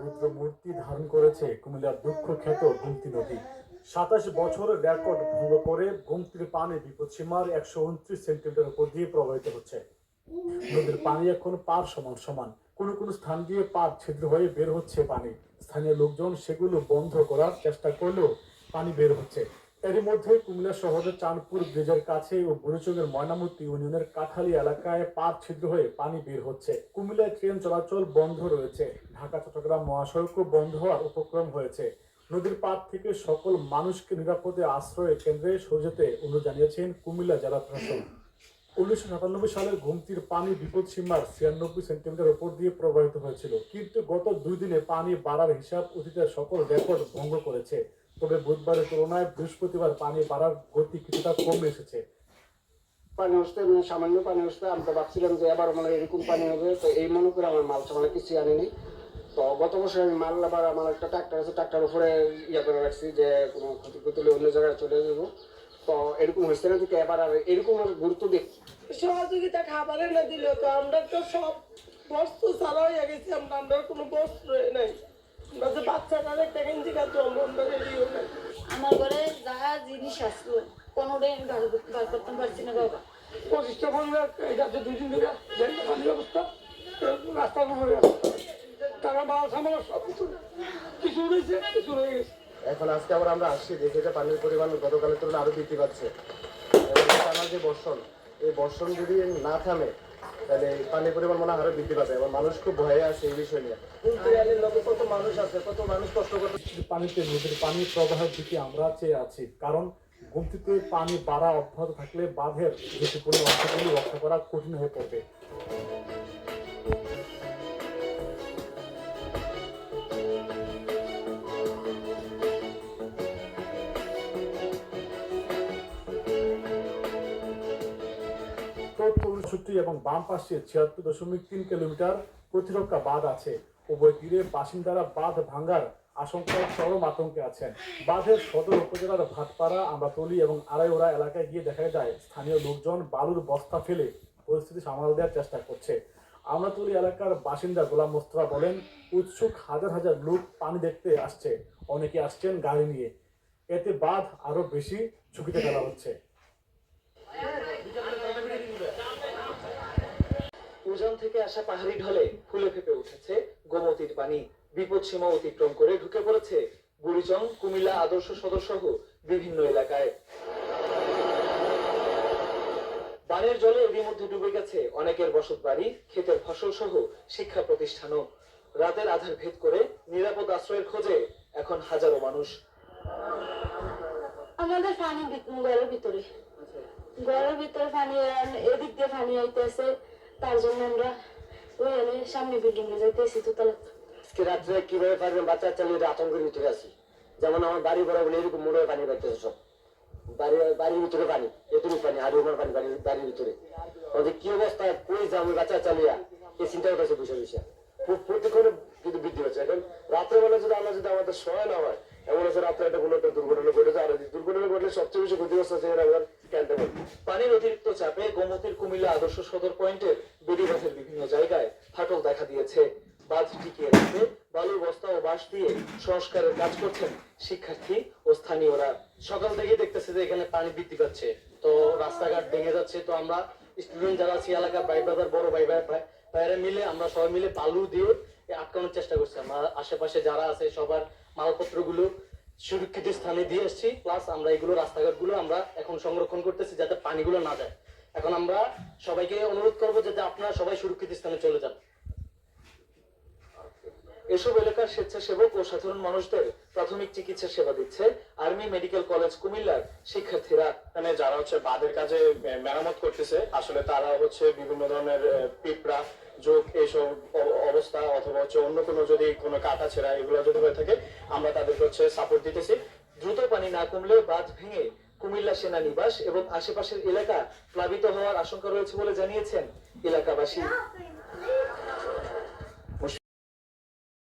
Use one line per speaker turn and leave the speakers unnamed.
রুদ্র মূর্তি ধারণ করেছে কুমিল্লার দুঃখ খ্যাত গুমতি নদী। সাতাশ বছরের রেকর্ড ভঙ্গ করে গুমতির পানি বিপদসীমার একশো উনত্রিশ সেন্টিমিটার উপর দিয়ে প্রবাহিত হচ্ছে। নদীর পানি এখন পার সমান সমান। কোন কোন স্থান দিয়ে পার ছিদ্র হয়ে বের হচ্ছে পানি। স্থানীয় লোকজন সেগুলো বন্ধ করার চেষ্টা করলেও পানি বের হচ্ছে। এরই মধ্যে কুমিল্লা শহরের চাঁদপুর ব্রিজের কাছে ও বুড়িচঙ্গের ময়নামতি ইউনিয়নের কাঠালি এলাকায় পার ছিদ্র হয়ে পানি বের হচ্ছে। কুমিল্লায় ট্রেন চলাচল বন্ধ রয়েছে। ঢাকা, চট্টগ্রাম মহাসড়কও বন্ধ হওয়ার উপক্রম হয়েছে। নদীর পার থেকে সকল মানুষকে নিরাপদে আশ্রয় কেন্দ্রে সরে অনুরোধ জানিয়েছেন কুমিল্লা জেলা প্রশাসন। উনিশশো সাতানব্বই সালের ঘুমতির পানি বিপদ সীমার ছিয়ানব্বই সেন্টিমিটার উপর দিয়ে প্রবাহিত হয়েছিল। কিন্তু গত দুই দিনে পানি বাড়ার হিসাব অতীতের সকল রেকর্ড ভঙ্গ করেছে। তবে বুধবারের তুলনায় বৃহস্পতিবার পানি বাড়ার গতি কিছুটা কমে এসেছে।
পানি আসতে মানে সামান্য পানি আসতে আমি তো ভাবছিলাম যে এবার মানে এরকম পানি হবে তো এই মনে করে আমার মাল সামান্য কিছু আনিনি। তো গত বছর আমি মাল আবার আমার একটা ট্রাক্টর আছে ট্রাক্টর উপরে ইয়ে করে রাখছি যে কোনো ক্ষতি ক্ষতি হলে অন্য জায়গায় চলে যাব। তো এরকম হয়েছে না থেকে এবার আর এরকম আর গুরুত্ব দিই
সহযোগিতা খাবারে না দিলে তো আমরা তো সব বস্তু ছাড়া হয়ে গেছি আমরা আমরা কোনো বস্ত্র নাই। আমরা যে বাচ্চারা একটা গেঞ্জি খাতো আমরা আমরা রেডিও নাই
আমার ঘরে যা জিনিস আসলো কোনোটাই আমি বার করতে পারছি না বাবা
পরিষ্কার করলে এটা দুই দিন ধরে যে পানির অবস্থা রাস্তার উপরে তারা মাল সামাল সব কিছু কিছু রয়েছে কিছু রয়ে গেছে।
এখন আজকে আবার আমরা আসছি দেখি যে পানির পরিমাণ গতকালের তুলনায় আরও বৃদ্ধি পাচ্ছে। যে বর্ষণ এই বর্ষণ যদি না থামে তাহলে পানির পরিমাণ মনে হয় আরও বৃদ্ধি পাবে এবং মানুষ খুব ভয়ে আছে এই বিষয় নিয়ে। কত মানুষ আছে কত মানুষ কষ্ট করতে
পানিতে নদীর পানি প্রবাহের দিকে আমরা চেয়ে আছি। কারণ গুমতিতে পানি বাড়া অব্যাহত থাকলে বাঁধের ঝুঁকিপূর্ণ অংশগুলি রক্ষা করা কঠিন হয়ে পড়বে। এবং বাম পাশে ছিয়াত্তর দশমিক তিন কিলোমিটার প্রতিরক্ষা বাঁধ আছে। উভয় তীরে বাসিন্দারা বাঁধ ভাঙ্গার আশঙ্কায় চরম আতঙ্কে আছেন। বাঁধের সদর উপজেলার ভাটপাড়া, আমরাতলি এবং আড়াইওড়া এলাকায় গিয়ে দেখা যায়, স্থানীয় লোকজন বালুর বস্তা ফেলে পরিস্থিতি সামাল দেওয়ার চেষ্টা করছে। আমরাতলি এলাকার বাসিন্দা গোলাম মোস্তফা বলেন, উৎসুক হাজার হাজার লোক পানি দেখতে আসছে। অনেকে আসছেন গাড়ি নিয়ে। এতে বাঁধ আরও বেশি ঝুঁকিতে ফেলা হচ্ছে।
উজান থেকে আসা পাহাড়ি ঢলে ফুলে ফেপে উঠেছে গোমতীর পানি। বিপদ সীমা অতিক্রম করে ঢুকে পড়েছে বুড়িচং কুমিল্লা আদর্শ সদর সহ বিভিন্ন এলাকায়। বানের জলে এরই মধ্যে ডুবে গেছে অনেকের বসত বাড়ি, ক্ষেতের ফসল সহ শিক্ষা প্রতিষ্ঠানও। রাতের আধার ভেদ করে নিরাপদ আশ্রয়ের খোঁজে এখন হাজারো মানুষ।
আমাদের পানি ঘরের ভিতরে। ঘরের ভিতরে পানি এদিক দিয়ে পানি আইতেছে, তার জন্য আমরা সামনে বিল্ডিং এ যাইতেছি তো
আজকে রাত্রে কীভাবে পারবেন বাচ্চা চালিয়ে আতঙ্কের ভিতরে আছি যেমন আমার বাড়ি বরাবর এরকম মোড়ে পানি পাইতেছে সব। বাড়ি, বাড়ির ভিতরে পানি পানি আর আমার পানি, বাড়ির বাড়ির ভিতরে। আমাদের কি অবস্থা? কই যাব বাচ্চা চালিয়া এই চিন্তা করতেছে কিন্তু বৃদ্ধি হচ্ছে এখন রাত্রেবেলা যদি আমরা যদি আমাদের সময় না হয়, এমন আছে রাত্রে একটা কোনো একটা দুর্ঘটনা ঘটেছে আর দুর্ঘটনা ঘটলে সবচেয়ে বেশি ক্ষতিগ্রস্ত আছে আবার ক্যান্টনমেন্ট
পানির অতিরিক্ত চাপে গোমতীর কুমিল্লা আদর্শ সদর পয়েন্টের বেড়িবাঁধের বিভিন্ন জায়গায় ফাটল দেখা দিয়েছে বাঁধ টিকিয়ে রাখতে বালুর বস্তা ও বাঁশ দিয়ে সংস্কারের কাজ করছেন শিক্ষার্থী ও স্থানীয়রা।
সকাল থেকে দেখতেছি যে এখানে পানি বৃদ্ধি পাচ্ছে। তো রাস্তাঘাট ভেঙে যাচ্ছে। তো আমরা স্টুডেন্ট যারা আছি, এলাকার ভাই ব্রাদার, বড় ভাই ভাই, ভাই- ভাইয়েরা মিলে আমরা সবাই মিলে বালু দিয়ে আটকানোর চেষ্টা করছি। আমরা আশেপাশে যারা আছে, সবার মালপত্রগুলো সুরক্ষিত স্থানে দিয়ে আসছি প্লাস আমরা এগুলো রাস্তাঘাটগুলো আমরা এখন সংরক্ষণ করতেছি যাতে পানিগুলো না যায়। এখন আমরা সবাইকে অনুরোধ করব যাতে আপনারা সবাই সুরক্ষিত স্থানে চলে যান।
এসব এলাকার স্বেচ্ছাসেবক ও সাধারণ মানুষদের প্রাথমিক চিকিৎসা সেবা দিচ্ছে আর্মি মেডিকেল কলেজ কুমিল্লার শিক্ষার্থীরা।
এখানে যারা হচ্ছে বাঁধের কাজে মেরামত করতেছে, আসলে তারা হচ্ছে বিভিন্ন ধরনের পিঁপড়া যোগ এইসব অবস্থা অথবা হচ্ছে অন্য কোনো যদি কোনো কাটা ছেঁড়া এগুলো যদি হয়ে থাকে, আমরা তাদেরকে হচ্ছে সাপোর্ট দিতেছি।
দ্রুত পানি না কমলে বাঁধ ভেঙে কুমিল্লা সেনানিবাস এবং আশেপাশের এলাকা প্লাবিত হওয়ার আশঙ্কা রয়েছে বলে জানিয়েছেন এলাকাবাসী।